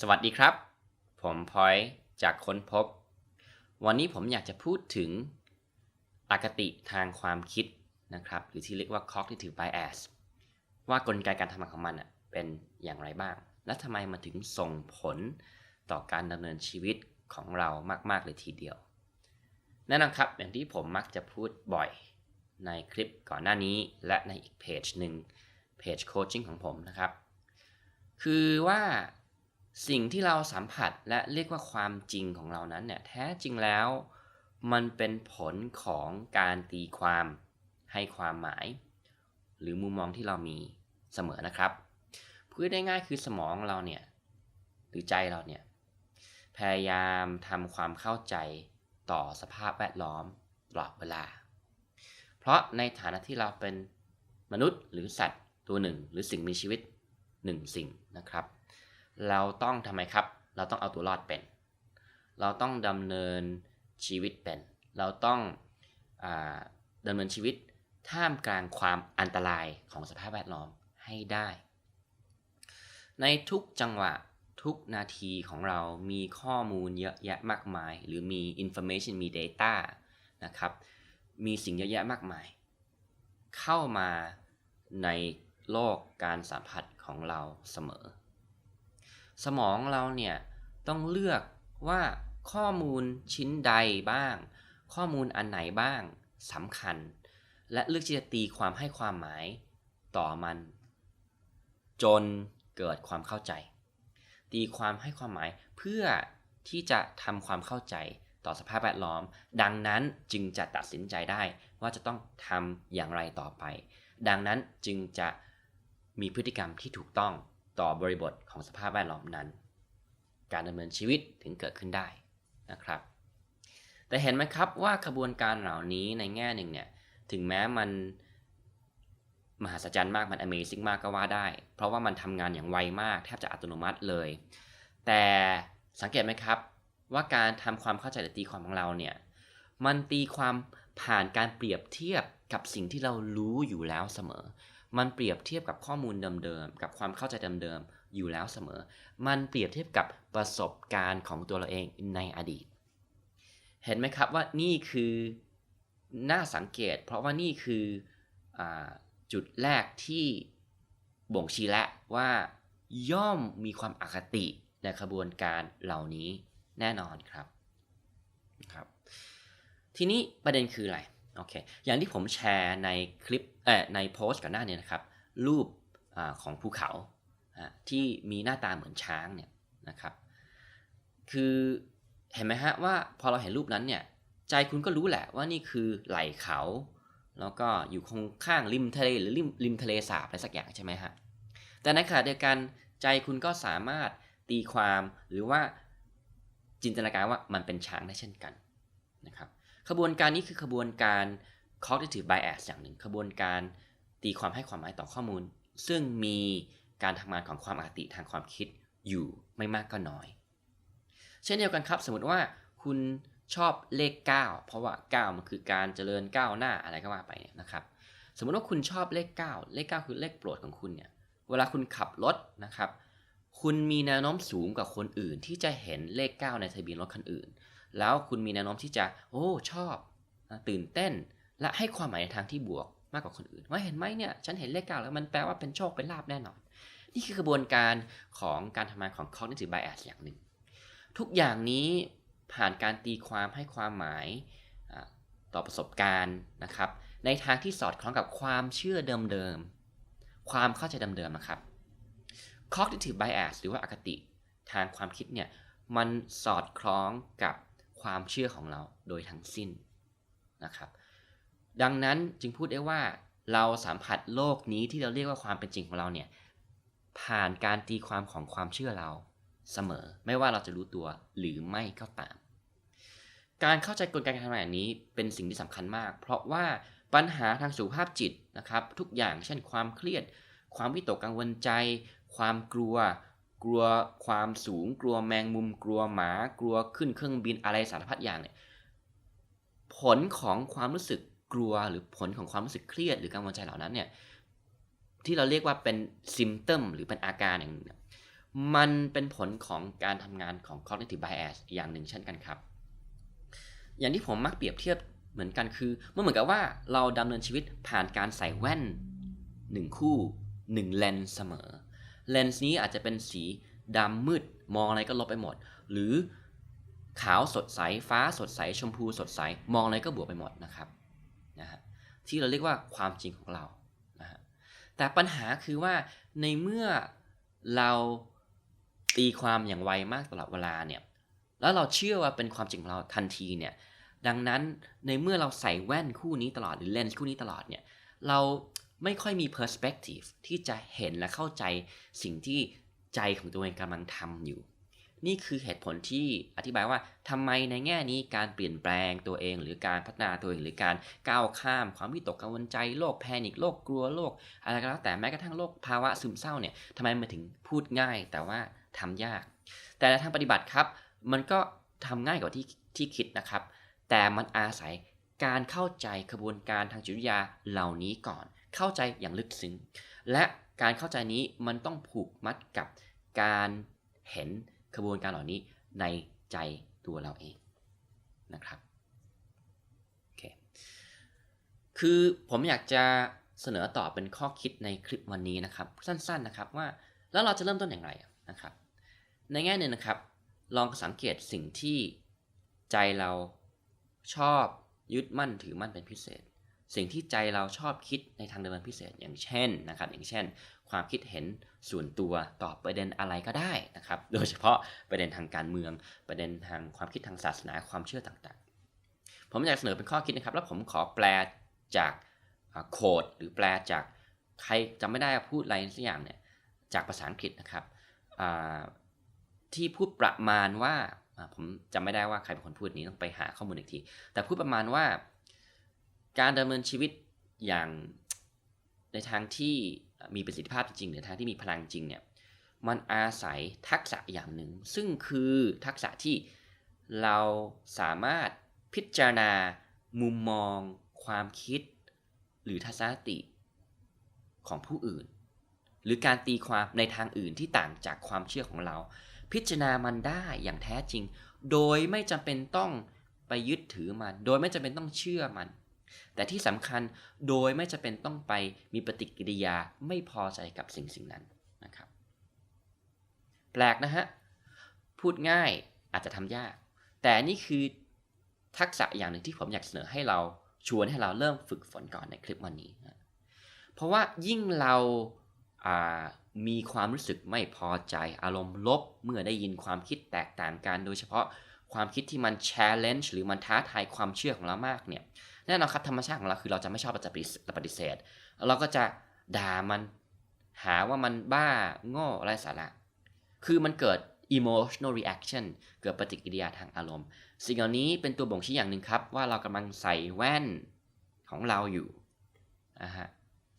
สวัสดีครับ ผมพอยจากค้นพบ วันนี้ผมอยากจะพูดถึงอคติทางความคิดนะครับ หรือที่เรียกว่า cognitive bias ว่ากลไกการทำงานของมันเป็นอย่างไรบ้าง และทำไมมันถึงส่งผลต่อการดำเนินชีวิตของเรามาก ๆ เลยทีเดียวแน่นอนครับ อย่างที่ผมมักจะพูดบ่อยในคลิปก่อนหน้านี้และในอีกเพจหนึ่งเพจโคชชิ่งของผมนะครับ คือว่า สิ่งที่เราสัมผัสและเรียกว่าความจริงของเรานั้นเนี่ยแท้จริงแล้ว มันเป็นผลของการตีความให้ความหมาย หรือมุมมองที่เรามีเสมอนะครับพูดได้ง่ายคือสมองเราเนี่ยหรือใจเราเนี่ยพยายามทำความเข้าใจต่อสภาพแวดล้อมตลอดเวลา เพราะในฐานะที่เราเป็นมนุษย์หรือสัตว์ตัวหนึ่ง หรือสิ่งมีชีวิตหนึ่งสิ่งนะครับ เราต้องทำไมครับ เราต้องเอาตัวรอดเป็น เราต้องดำเนินชีวิตเป็น เราต้องอดำเนินชีวิตท่ามกลางความอันตรายของสภาพแวดล้อมให้ได้ ในทุกจังหวะทุกนาทีของเรามีข้อมูลเยอะแยะมากมาย หรือมี information มี data นะครับ มีสิ่งเยอะแยะมากมาย เข้ามาในโลกการสัมผัสของเราเสมอ สมองเราเนี่ยต้องเลือกว่าข้อมูลชิ้นใดบ้าง ข้อมูลอันไหนบ้างสำคัญ และเลือกที่จะตีความให้ความหมายต่อมัน จนเกิดความเข้าใจ ตีความให้ความหมายเพื่อที่จะทำความเข้าใจต่อสภาพแวดล้อม ดังนั้นจึงจะตัดสินใจได้ว่าจะต้องทำอย่างไรต่อไป ดังนั้นจึงจะมีพฤติกรรมที่ถูกต้อง ต่อบริบทของสภาพแวดล้อมนั้น การดำเนินชีวิตถึงเกิดขึ้นได้นะครับ แต่เห็นไหมครับว่าขบวนการเหล่านี้ในแง่หนึ่งเนี่ยถึงแม้มันมหัศจรรย์มากมัน Amazing มากก็ว่าได้ เพราะว่ามันทำงานอย่างไวมากแทบจะอัตโนมัติเลย แต่สังเกตไหมครับว่าการทำความเข้าใจหรือตีความของเราเนี่ยมันตีความผ่านการเปรียบเทียบกับสิ่งที่เรารู้อยู่แล้วเสมอ มันเปรียบเทียบกับข้อมูลเดิมๆ กับความเข้าใจเดิมๆ อยู่แล้วเสมอ มันเปรียบเทียบกับประสบการณ์ของตัวเราเองในอดีต เห็นไหมครับว่านี่คือน่าสังเกต เพราะว่านี่คืออจุดแรกที่บ่งชี้และว่าย่อมมีความอคติในขบวนการเหล่านี้แน่นอนครับครับ ทีนี้ประเด็นคืออะไร โอเค อย่างที่ผมแชร์ในคลิปเอ่อในโพสต์ก่อนหน้านี้นะครับ รูปอของภูเขาที่มีหน้าตาเหมือนช้างเนี่ยนะครับ คือเห็นไหมฮะว่าพอเราเห็นรูปนั้นเนี่ยใจคุณก็รู้แหละว่านี่คือไหล่เขา แล้วก็อยู่คงข้างริมทะเลหรือริมริมทะเลสาบอะไรสักอย่างใช่ไหมฮะแต่ในขณะเดียวกันใจคุณก็สามารถตีความหรือว่าจินตนาการว่ามันเป็นช้างได้เช่นกันนะครับ ขบวนการนี้คือขบวนการ cognitive bias อย่างหนึ่ง ขบวนการตีความให้ความหมายต่อข้อมูล ซึ่งมีการทำงานของความอคติทางความคิดอยู่ไม่มากก็น้อย เช่นเดียวกันครับ สมมติว่าคุณชอบเลข 9 เพราะว่า 9 มันคือการเจริญก้าวหน้าอะไรก็ว่าไปเนี่ยนะครับ สมมติว่าคุณชอบเลข 9 เลข 9 คือเลขโปรดของคุณเนี่ย เวลาคุณขับรถนะครับ คุณมีแนวโน้มสูงกว่าคนอื่น ที่จะเห็นเลข 9 ในทะเบียนรถคันอื่น แล้วคุณมีแนวโน้มที่จะ โอ้ ชอบตื่นเต้น และให้ความหมายในทางที่บวกมากกว่าคนอื่น ว่าเห็นไหมเนี่ย ฉันเห็นเลข 9 แล้วมันแปลว่าเป็นโชคเป็นลาบแน่นอน นี่คือกระบวนการของการทำงานของ cognitive bias อย่างหนึ่ง ทุกอย่างนี้ผ่านการตีความให้ความหมายต่อประสบการณ์นะครับ ในทางที่สอดคล้องกับความเชื่อเดิมๆความเข้าใจเดิมๆนะครับ cognitive bias หรือว่าอคติทางความคิดเนี่ยมันสอดคล้องกับความเชื่อของเราโดยทั้งสิ้นนะครับ ดังนั้นจึงพูดได้ว่าเราสัมผัสโลกนี้ที่เราเรียกว่าความเป็นจริงของเราเนี่ยผ่านการตีความของความเชื่อเราเสมอ ไม่ว่าเราจะรู้ตัวหรือไม่ก็ตาม การเข้าใจกลไกการทำงานแบบนี้เป็นสิ่งที่สำคัญมาก เพราะว่าปัญหาทางสุขภาพจิตนะครับ ทุกอย่างเช่นความเครียด ความวิตกกังวลใจ ความกลัว กลัวความสูง กลัวแมงมุม กลัวหมา กลัวขึ้นเครื่องบินอะไรสารพัดอย่างเนี่ยผลของความรู้สึกกลัวหรือผลของความรู้สึกเครียดหรือกังวลใจเหล่านั้นเนี่ยที่เราเรียกว่าเป็นซิมเตมหรือเป็นอาการอย่างนึงมันเป็นผลของการทำงานของ cognitive bias อย่างหนึ่งเช่นกันครับ อย่างที่ผมมักเปรียบเทียบเหมือนกันคือมันเหมือนกับว่าเราดำเนินชีวิตผ่านการใส่แว่นหนึ่งคู่หนึ่งเลนเสมอ เลนส์นี้อาจจะเป็นสีดำมืดมองอะไรก็ลบไปหมด หรือขาวสดใส ฟ้าสดใส ชมพูสดใส มองอะไรก็บวกไปหมดนะครับนะฮะที่เราเรียกว่าความจริงของเรานะฮะแต่ปัญหาคือว่าในเมื่อเราตีความอย่างไวมากตลอดเวลาเนี่ยแล้วเราเชื่อว่าเป็นความจริงของเราทันทีเนี่ยดังนั้นในเมื่อเราใส่แว่นคู่นี้ตลอดหรือเลนส์คู่นี้ตลอดเนี่ยเรา ไม่ค่อยมี perspective ที่จะเห็นและเข้าใจสิ่งที่ใจของตัวเองกำลังทำอยู่ นี่คือเหตุผลที่อธิบายว่าทำไมในแง่นี้การเปลี่ยนแปลงตัวเอง หรือการพัฒนาตัวเองหรือการก้าวข้าม ความวิตกกังวลใจโรคแพนิคโรคกลัวโรคอะไรก็แล้วแต่แม้กระทั่งโรคภาวะซึมเศร้าเนี่ยทำไมมันถึงพูดง่าย แต่ว่าทำยาก แต่ในทางปฏิบัติครับ มันก็ทำง่ายกว่าที่ที่คิดนะครับ แต่มันอาศัยการเข้าใจกระบวนการทางจิตวิทยาเหล่านี้ก่อน เข้าใจอย่างลึกซึ้ง และการเข้าใจนี้มันต้องผูกมัดกับการเห็นกระบวนการเหล่านี้ในใจตัวเราเองนะครับโอเคคือผมอยากจะเสนอต่อเป็นข้อคิดในคลิปวันนี้นะครับ สั้นๆนะครับว่าแล้วเราจะเริ่มต้นอย่างไรนะครับ ในแง่หนึ่งนะครับ ลองสังเกตสิ่งที่ใจเราชอบยึดมั่นถือมั่นเป็นพิเศษ สิ่งที่ใจเราชอบคิดในทางเดินพิเศษอย่างเช่นนะครับอย่างเช่น ความคิดเห็นส่วนตัวต่อประเด็นอะไรก็ได้นะครับ โดยเฉพาะประเด็นทางการเมือง ประเด็นทางความคิดทางศาสนาความเชื่อต่างๆ ผมอยากเสนอเป็นข้อคิดนะครับ แล้วผมขอแปลจากโคดหรือแปลจากใครจำไม่ได้พูดอะไรสักอย่างเนี่ยจากภาษาอังกฤษนะครับที่พูดประมาณว่าผมจำไม่ได้ว่าใครเป็นคนพูดนี้ต้องไปหาข้อมูลอีกที แต่พูดประมาณว่า การดำเนินชีวิตอย่างในทางที่มีประสิทธิภาพจริงหรือทางที่มีพลังจริงเนี่ยมันอาศัยทักษะอย่างหนึ่ง ซึ่งคือทักษะที่เราสามารถพิจารณา มุมมอง ความคิด หรือทัศนคติของผู้อื่น หรือการตีความในทางอื่นที่ต่างจากความเชื่อของเรา พิจารณามันได้อย่างแท้จริง โดยไม่จำเป็นต้องไปยึดถือมัน โดยไม่จำเป็นต้องเชื่อมัน แต่ที่สำคัญโดยไม่จำเป็นต้องไปมีปฏิกิริยาไม่พอใจกับสิ่งสิ่งนั้นนะครับ แปลกนะฮะ พูดง่ายอาจจะทำยาก แต่นี่คือทักษะอย่างหนึ่งที่ผมอยากเสนอให้เราชวนให้เราเริ่มฝึกฝนก่อนในคลิปวันนี้เพราะว่ายิ่งเรามีความรู้สึกไม่พอใจอารมณ์ลบเมื่อได้ยินความคิดแตกต่างกัน โดยเฉพาะความคิดที่มัน challenge หรือมันท้าทายความเชื่อของเรามากเนี่ย แน่นอนครับธรรมชาติของเราคือเราจะไม่ชอบจะปฏิเสธ เราก็จะด่ามันหาว่ามันบ้าโง่ไร้สาระคือมันเกิด emotional reaction เกิดปฏิกิริยาทางอารมณ์ สิ่งเหล่านี้เป็นตัวบ่งชี้อย่างหนึ่งครับ ว่าเรากำลังใส่แว่นของเราอยู่นะฮะ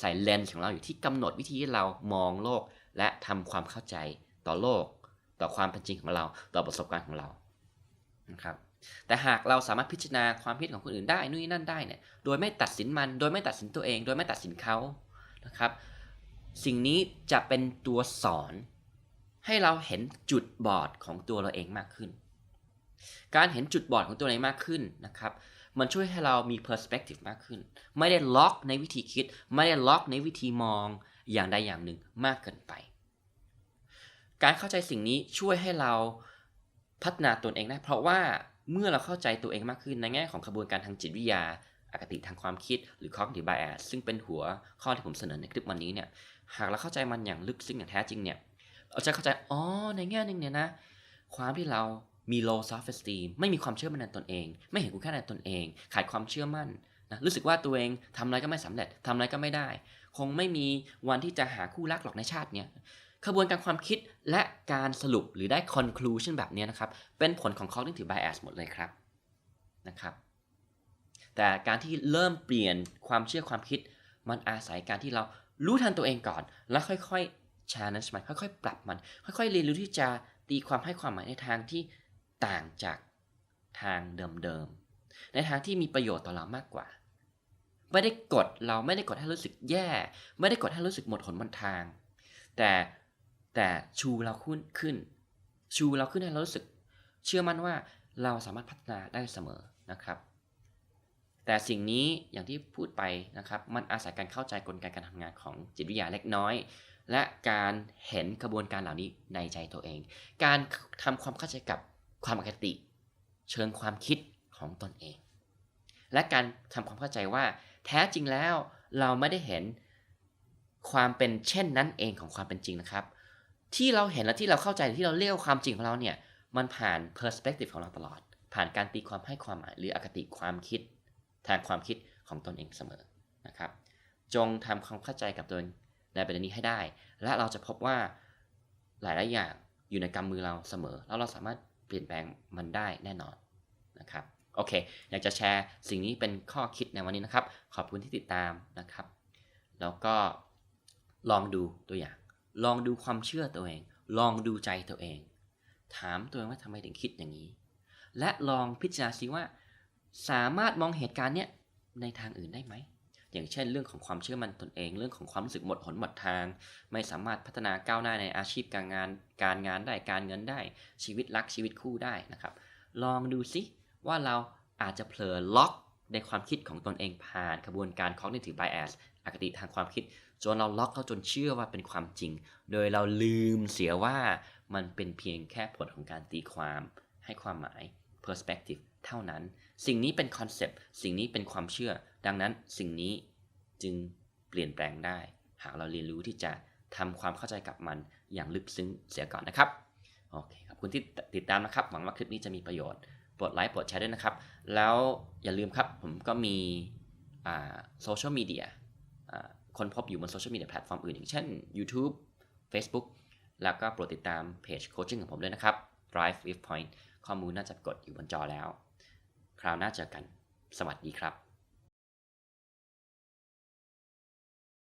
ใส่เลนส์ของเราอยู่ที่กำหนดวิธีที่เรามองโลก และทำความเข้าใจต่อโลก ต่อความเป็นจริงของเรา ต่อประสบการณ์ของเรานะครับ แต่หากเราสามารถพิจารณาความคิดของคนอื่นได้นู่นนั่นได้เนี่ยโดยไม่ตัดสินมัน โดยไม่ตัดสินตัวเอง โดยไม่ตัดสินเขานะครับ สิ่งนี้จะเป็นตัวสอน ให้เราเห็นจุดบอดของตัวเราเองมากขึ้น การเห็นจุดบอดของตัวเองมากขึ้นนะครับมันช่วยให้เรามี perspective มากขึ้น ไม่ได้ล็อกในวิธีคิด ไม่ได้ล็อกในวิธีมองอย่างใดอย่างหนึ่งมากเกินไป การเข้าใจสิ่งนี้ช่วยให้เราพัฒนาตนเองได้ เพราะว่า เมื่อเราเข้าใจตัวเองมากขึ้นในแง่ของกระบวนการทางจิตวิทยาอคติทางความคิดหรือ cognitive bias ซึ่งเป็นหัวข้อที่ผมเสนอในคลิปวันนี้เนี่ยหากเราเข้าใจมันอย่างลึกซึ้งอย่างแท้จริงเนี่ยเราจะเข้าใจอ๋อในแง่หนึ่งเนี่ยนะความที่เรามี low self esteem ไม่มีความเชื่อมั่นในตนเอง ไม่เห็นคุณค่าในตนเอง ขาดความเชื่อมั่นนะรู้สึกว่าตัวเองทำอะไรก็ไม่สำเร็จทำอะไรก็ไม่ได้ คงไม่มีวันที่จะหาคู่รักหรอกในชาติเนี้ย ขบวนการความคิดและการสรุปหรือได้ conclusion แบบนี้นะครับ เป็นผลของ cognitive bias หมดเลยครับนะครับ แต่การที่เริ่มเปลี่ยนความเชื่อความคิด มันอาศัยการที่เรารู้ทันตัวเองก่อน แล้วค่อยๆ challenge มันค่อยๆ ปรับมัน ค่อยๆ เรียนรู้ที่จะตีความให้ความหมายในทางที่ต่างจากทางเดิมๆในทางที่มีประโยชน์ต่อเรามากกว่า ไม่ได้กดเราไม่ได้กดให้รู้สึกแย่ ไม่ได้กดให้รู้สึกหมดหนบนทาง แต่ แต่ชูเราขึ้นขึ้น ชูเราขึ้นให้เรารู้สึก เชื่อมั่นว่าเราสามารถพัฒนาได้เสมอนะครับ แต่สิ่งนี้อย่างที่พูดไปนะครับ มันอาศัยการเข้าใจกลไกการทำงานของจิตวิทยาเล็กน้อย และการเห็นกระบวนการเหล่านี้ในใจตัวเอง การทำความเข้าใจกับความปกติ เชิงความคิดของตนเอง และการทำความเข้าใจว่าแท้จริงแล้วเราไม่ได้เห็นความเป็นเช่นนั้นเองของความเป็นจริงนะครับ ที่เราเห็นและที่เราเข้าใจที่เราเรียกว่าความจริงของเราเนี่ยมันผ่าน perspective ของเราตลอด ผ่านการตีความให้ความหมายหรืออคติความคิด ทางความคิดของตนเองเสมอนะครับ จงทำความเข้าใจกับตัวเองในประเด็นนี้ให้ได้ และเราจะพบว่าหลายๆอย่างอยู่ในกำมือเราเสมอ แล้วเราสามารถเปลี่ยนแปลงมันได้แน่นอนนะครับโอเค อยากจะแชร์สิ่งนี้เป็นข้อคิดในวันนี้นะครับ ขอบคุณที่ติดตามนะครับ แล้วก็ลองดูตัวอย่าง ลองดูความเชื่อตัวเอง ลองดูใจตัวเอง ถามตัวเองว่าทำไมถึงคิดอย่างนี้ และลองพิจารณาซิว่า สามารถมองเหตุการณ์เนี้ยในทางอื่นได้ไหม อย่างเช่นเรื่องของความเชื่อมั่นตนเอง เรื่องของความรู้สึกหมดหนหมดทาง ไม่สามารถพัฒนาก้าวหน้าในอาชีพการงาน การงานได้ การเงินได้ ชีวิตรักชีวิตคู่ได้นะครับ ลองดูซิว่าเราอาจจะเผลอล็อกในความคิดของตนเองผ่านกระบวนการ cognitive bias อคติทางความคิด จนเราล็อกเขาจนเชื่อว่าเป็นความจริง โดยเราลืมเสียว่ามันเป็นเพียงแค่ผลของการตีความให้ความหมาย perspective เท่านั้น สิ่งนี้เป็นคอนเซปต์สิ่งนี้เป็นความเชื่อ ดังนั้นสิ่งนี้จึงเปลี่ยนแปลงได้ หากเราเรียนรู้ที่จะทำความเข้าใจกับมันอย่างลึกซึ้งเสียก่อนนะครับโอเคขอบคุณที่ติดตามนะครับ หวังว่าคลิปนี้จะมีประโยชน์กดไลค์กดแชร์ด้วยนะครับ แล้วอย่าลืมครับผมก็มีโซเชียลมีเดีย คนพบอยู่บนโซเชียลมีเดียแพลตฟอร์มอื่นอย่างเช่น YouTube Facebook แล้วก็โปรดติดตามเพจโคชชิ่งของผมด้วยนะครับ Drive with Point ข้อมูลน่าจะกดอยู่บนจอแล้ว คราวหน้าเจอกัน สวัสดีครับ